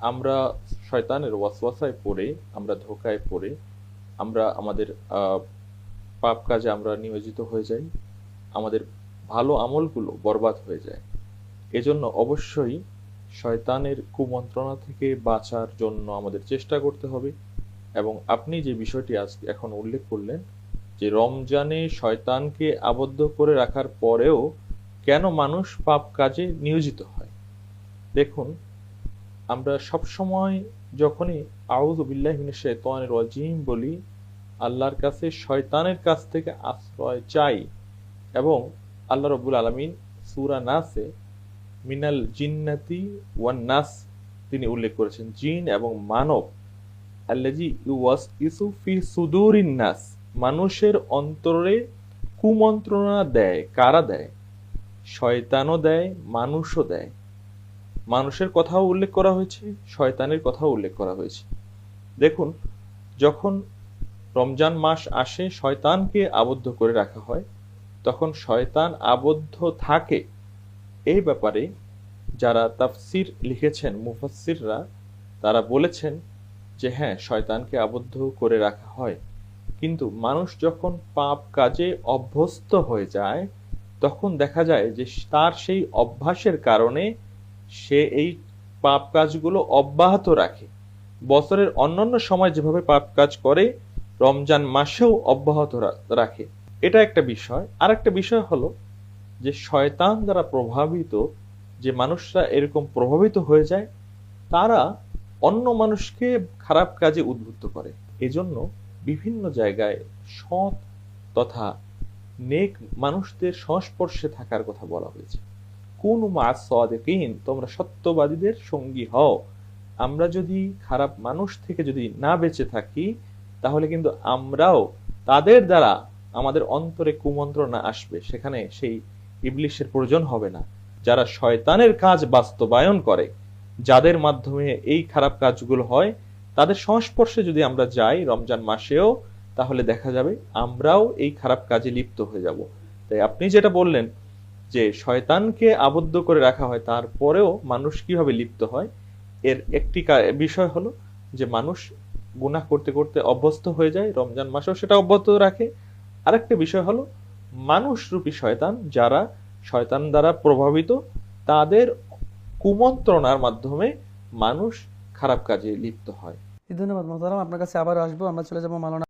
আমরা শয়তানের ওয়াসওয়াসায় পড়ে, আমরা ধোকায় পড়ে, আমরা আমাদের পাপ কাজে আমরা নিয়োজিত হয়ে যাই, আমাদের ভালো আমলগুলো বরবাদ হয়ে যায়। এজন্য অবশ্যই শয়তানের কুমন্ত্রণা থেকে বাঁচার জন্য আমাদের চেষ্টা করতে হবে এবং আপনি যে বিষয়টি আজ এখন উল্লেখ করলেন যে রমজানে শয়তানকে আবদ্ধ করে রাখার পরেও কেন মানুষ পাপ কাজে নিয়োজিত হয়? দেখুন আমরা সব সময় যখনই আউযু বিল্লাহি মিনাশ শাইতানির রাজিম বলি, আল্লাহর কাছে শয়তানের কাছ থেকে আশ্রয় চাই এবং আল্লাহ রব্বুল আলামিন সুরা নাসে মিনাল জিন্নাতি ওয়ান নাস তিনি উল্লেখ করেছেন, জিন এবং মানব আল্লাজি ইউয়াস ইসু ফি সুদুরিন নাস, মানুষের অন্তরে কুমন্ত্রণা দেয়, কারা দেয়? শয়তানও দেয়, মানুষও দেয়। মানুষের কথাও উল্লেখ করা হয়েছে, শয়তানের কথাও উল্লেখ করা হয়েছে। দেখুন, যখন রমজান মাস আসে, শয়তানকে আবদ্ধ করে রাখা হয়, তখন শয়তান আবদ্ধ থাকে। এই ব্যাপারে যারা তাফসির লিখেছেন, মুফাসসিররা, তারা বলেছেন যে হ্যাঁ শয়তানকে আবদ্ধ করে রাখা হয়। কিন্তু মানুষ যখন পাপ কাজে অভ্যস্ত হয়ে যায়, তখন দেখা যায় যে, তার সেই অভ্যাসের কারণে সে এই পাপ কাজগুলো অব্যাহত রাখে। বছরের অন্যান্য সময় যেভাবে পাপ কাজ করে, রমজান মাসেও অব্যাহত রাখে। এটা একটা বিষয়। আর একটা বিষয় হলো যে শয়তান দ্বারা প্রভাবিত যে মানুষরা এরকম প্রভাবিত হয়ে যায়, তারা অন্য মানুষকে খারাপ কাজে উদ্বুদ্ধ করে। এজন্য বিভিন্ন জায়গায় সৎ তথা নেক মানুষদের সংস্পর্শে থাকার কথা বলা হয়েছে। কোন মাস সদেকিন তোমরা সত্যবাদীদের সঙ্গী হও। আমরা যদি খারাপ মানুষ থেকে যদি না বেঁচে থাকি, তাহলে কিন্তু আমরাও তাদের দ্বারা আমাদের অন্তরে কুমন্ত্রণা আসবে। সেখানে সেই ইবলিশের প্রয়োজন হবে না। যারা শয়তানের কাজ বাস্তবায়ন করে, যাদের মাধ্যমে এই খারাপ কাজগুলো হয়, তাদের সংস্পর্শে যদি আমরা যাই রমজান মাসেও, তাহলে দেখা যাবে আমরাও এই খারাপ কাজে লিপ্ত হয়ে যাব। তাই আপনি যেটা বললেন যে শয়তানকে আবদ্ধ করে রাখা হয়, তারপরেও মানুষ কীভাবে লিপ্ত হয়? এর একটি বিষয় হলো যে মানুষ গুনাহ করতে করতে অভ্যস্ত হয়ে যায়, রমজান মাসেও সেটা অব্যাহত রাখে। আরেকটা বিষয় হলো মানুষ রূপী শয়তান, যারা শয়তান দ্বারা প্রভাবিত, তাদের কুমন্ত্রণার মাধ্যমে মানুষ খারাপ কাজে লিপ্ত হয়। ধন্যবাদ মোহতারাম। আপনার কাছে আবার আসব। আমরা চলে যাব মালানা